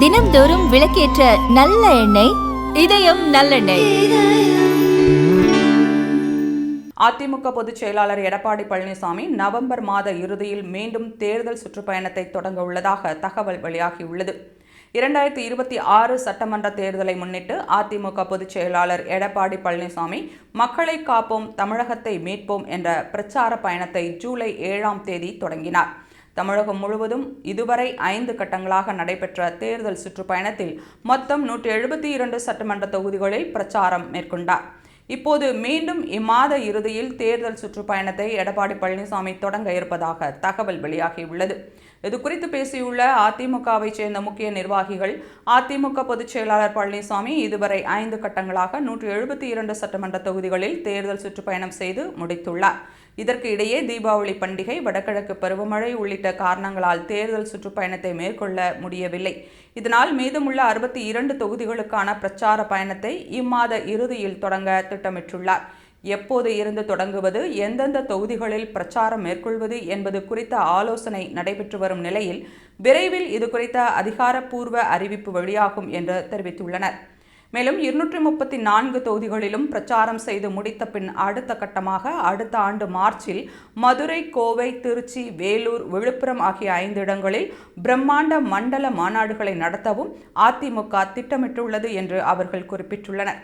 தினம்தோறும் விளக்கேற்ற நல்ல எண்ணெய் இதயம் நல்லெண்ணெய். அதிமுக பொதுச் செயலாளர் எடப்பாடி பழனிசாமி நவம்பர் மாத இறுதியில் மீண்டும் தேர்தல் சுற்றுப்பயணத்தை தொடங்க உள்ளதாக தகவல் வெளியாகியுள்ளது. இரண்டாயிரத்தி இருபத்தி ஆறு சட்டமன்ற தேர்தலை முன்னிட்டு அதிமுக பொதுச் செயலாளர் எடப்பாடி பழனிசாமி மக்களை காப்போம் தமிழகத்தை மீட்போம் என்ற பிரச்சார பயணத்தை ஜூலை ஏழாம் தேதி தொடங்கினார். தமிழகம் முழுவதும் இதுவரை ஐந்து கட்டங்களாக நடைபெற்ற தேர்தல் சுற்றுப்பயணத்தில் மொத்தம் நூற்றி எழுபத்தி இரண்டு சட்டமன்ற தொகுதிகளில் பிரச்சாரம் மேற்கொண்டார். இப்போது மீண்டும் இம்மாத இறுதியில் தேர்தல் சுற்றுப்பயணத்தை எடப்பாடி பழனிசாமி தொடங்க இருப்பதாக தகவல் வெளியாகியுள்ளது. இது குறித்து பேசியுள்ள அதிமுகவை சேர்ந்த முக்கிய நிர்வாகிகள் அதிமுக பொதுச் செயலாளர் பழனிசாமி இதுவரை ஐந்து கட்டங்களாக நூற்றி எழுபத்தி இரண்டு சட்டமன்ற தொகுதிகளில் தேர்தல் சுற்றுப்பயணம் செய்து முடித்துள்ளார். இதற்கு இடையே தீபாவளி பண்டிகை வடகிழக்கு பருவமழை உள்ளிட்ட காரணங்களால் தேர்தல் சுற்றுப்பயணத்தை மேற்கொள்ள முடியவில்லை. இதனால் மீதமுள்ள அறுபத்தி இரண்டு தொகுதிகளுக்கான பிரச்சார பயணத்தை இம்மாத இறுதியில் தொடங்க திட்டமிட்டுள்ளார். எப்போது இருந்து தொடங்குவது எந்தெந்த தொகுதிகளில் பிரச்சாரம் மேற்கொள்வது என்பது குறித்த ஆலோசனை நடைபெற்று வரும் நிலையில் விரைவில் இது குறித்த அதிகாரப்பூர்வ அறிவிப்பு வெளியாகும் என்று தெரிவித்துள்ளனர். மேலும் இருநூற்றி முப்பத்தி நான்கு தொகுதிகளிலும் பிரச்சாரம் செய்து முடித்த பின் அடுத்த கட்டமாக அடுத்த ஆண்டு மார்ச்சில் மதுரை கோவை திருச்சி வேலூர் விழுப்புரம் ஆகிய ஐந்து இடங்களில் பிரம்மாண்ட மண்டல மாநாடுகளை நடத்தவும் அதிமுக திட்டமிட்டுள்ளது என்று அவர்கள் குறிப்பிட்டுள்ளனர்.